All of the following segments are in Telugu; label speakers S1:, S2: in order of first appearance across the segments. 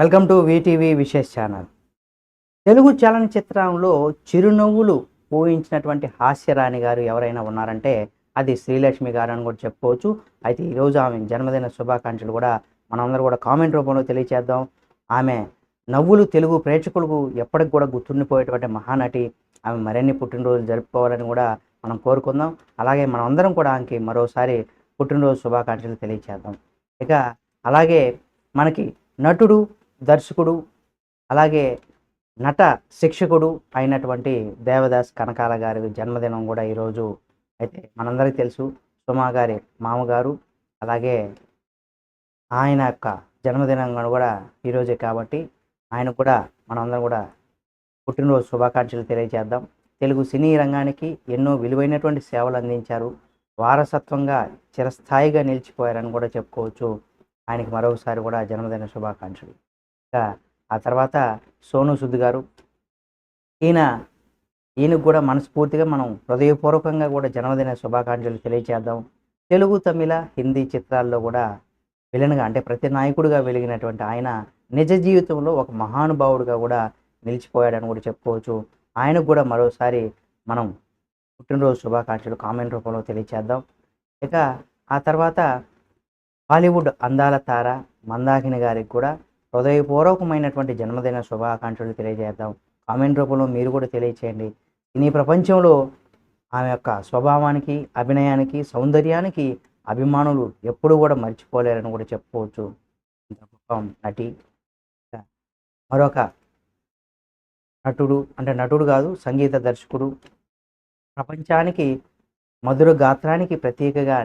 S1: Welcome to VTV Vishesh channel. Telugu చలనచిత్రంలో చిరునవ్వులు ఊహించినటువంటి హాస్యరాణి గారు ఎవరైనా ఉన్నారంటే అది శ్రీలక్ష్మి గారు అని కూడా చెప్పుకోవచ్చు. అయితే ఈరోజు ఆమె జన్మదిన శుభాకాంక్షలు కూడా మనందరూ కూడా కామెంట్ రూపంలో తెలియచేద్దాం. ఆమె నవ్వులు తెలుగు ప్రేక్షకులకు ఎప్పటికి కూడా గుర్తుండిపోయేటువంటి మహానటి. ఆమె మరిన్ని పుట్టినరోజులు జరుపుకోవాలని కూడా మనం కోరుకుందాం. అలాగే మనందరం కూడా ఆమెకి మరోసారి పుట్టినరోజు శుభాకాంక్షలు తెలియచేద్దాం. ఇక అలాగే మనకి నటుడు దర్శకుడు అలాగే నట శిక్షకుడు అయినటువంటి దేవదాస్ కనకాల గారి జన్మదినం కూడా ఈరోజు అయితే మనందరికీ తెలుసు. సుమా గారి మామగారు అలాగే ఆయన యొక్క జన్మదినం కూడా ఈరోజే కాబట్టి ఆయన కూడా మనందరం కూడా పుట్టినరోజు శుభాకాంక్షలు తెలియజేద్దాం. తెలుగు సినీ రంగానికి ఎన్నో విలువైనటువంటి సేవలు అందించారు. వారసత్వంగా చిరస్థాయిగా నిలిచిపోయారని కూడా చెప్పుకోవచ్చు. ఆయనకి మరొకసారి కూడా జన్మదిన శుభాకాంక్షలు. ఆ తర్వాత సోను సుద్ గారు. ఈయన ఈయనకు కూడా మనస్ఫూర్తిగా మనం హృదయపూర్వకంగా కూడా జన్మదిన శుభాకాంక్షలు తెలియచేద్దాం. తెలుగు తమిళ హిందీ చిత్రాల్లో కూడా విలన్గా అంటే ప్రతి నాయకుడిగా వెలిగినటువంటి ఆయన నిజ జీవితంలో ఒక మహానుభావుడిగా కూడా నిలిచిపోయాడని కూడా చెప్పుకోవచ్చు. ఆయనకు కూడా మరోసారి మనం పుట్టినరోజు శుభాకాంక్షలు కామెంట్ రూపంలో తెలియచేద్దాం. ఇక ఆ తర్వాత హాలీవుడ్ అందాల తార మందాకిని గారికి కూడా హృదయపూర్వకమైనటువంటి జన్మదిన శుభాకాంక్షలు తెలియజేద్దాం. కామెంట్ రూపంలో మీరు కూడా తెలియచేయండి. ఈ ప్రపంచంలో ఆమె యొక్క స్వభావానికి అభినయానికి సౌందర్యానికి అభిమానులు ఎప్పుడు కూడా మర్చిపోలేరని కూడా చెప్పుకోవచ్చు. ఇంత గొప్ప నటి మరొక నటుడు అంటే నటుడు కాదు సంగీత దర్శకుడు. ప్రపంచానికి మధుర గాత్రానికి ప్రతీకగా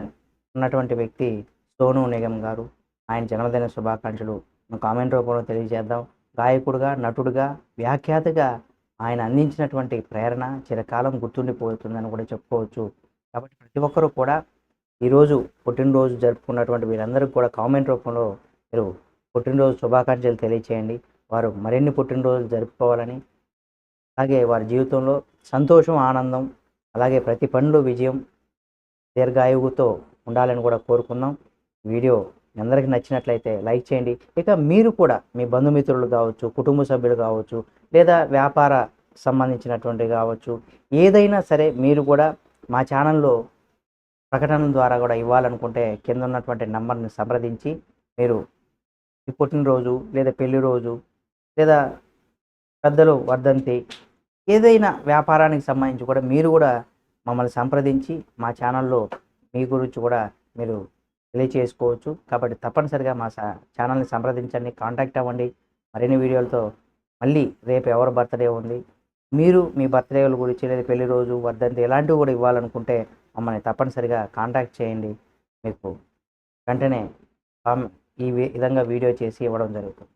S1: ఉన్నటువంటి వ్యక్తి సోను నిగమ్ గారు. ఆయన జన్మదిన శుభాకాంక్షలు కామెంట్ రూపంలో తెలియజేద్దాం. గాయకుడుగా నటుడుగా వ్యాఖ్యాతగా ఆయన అందించినటువంటి ప్రేరణ చిరకాలం గుర్తుండిపోతుందని కూడా చెప్పుకోవచ్చు. కాబట్టి ప్రతి ఒక్కరూ కూడా ఈరోజు పుట్టినరోజు జరుపుకున్నటువంటి వీరందరికీ కూడా కామెంట్ రూపంలో మీరు పుట్టినరోజు శుభాకాంక్షలు తెలియచేయండి. వారు మరిన్ని పుట్టినరోజులు జరుపుకోవాలని అలాగే వారి జీవితంలో సంతోషం ఆనందం అలాగే ప్రతి పనిలో విజయం దీర్ఘాయువుతో ఉండాలని కూడా కోరుకుందాం. వీడియో అందరికీ నచ్చినట్లయితే లైక్ చేయండి. ఇక మీరు కూడా మీ బంధుమిత్రులు కావచ్చు కుటుంబ సభ్యులు కావచ్చు లేదా వ్యాపార సంబంధించినటువంటి కావచ్చు ఏదైనా సరే మీరు కూడా మా ఛానల్లో ప్రకటన ద్వారా కూడా ఇవ్వాలనుకుంటే కింద ఉన్నటువంటి నెంబర్ని సంప్రదించి మీరు ఈ పుట్టినరోజు లేదా పెళ్ళి రోజు లేదా పెద్దలు వర్ధంతి ఏదైనా వ్యాపారానికి సంబంధించి కూడా మీరు కూడా మమ్మల్ని సంప్రదించి మా ఛానల్లో మీ గురించి కూడా మీరు తెలియచేసుకోవచ్చు కాబట్టి తప్పనిసరిగా మా ఛానల్ని సంప్రదించండి కాంటాక్ట్ అవ్వండి. మరిన్ని వీడియోలతో మళ్ళీ రేపు ఎవరి బర్త్డే ఉంది. మీరు మీ బర్త్డేల గురించి లేదా పెళ్ళి రోజు వర్ధంతి ఇలాంటివి కూడా ఇవ్వాలనుకుంటే మమ్మల్ని తప్పనిసరిగా కాంటాక్ట్ చేయండి. మీకు వెంటనే ఈ విధంగా వీడియో చేసి ఇవ్వడం జరుగుతుంది.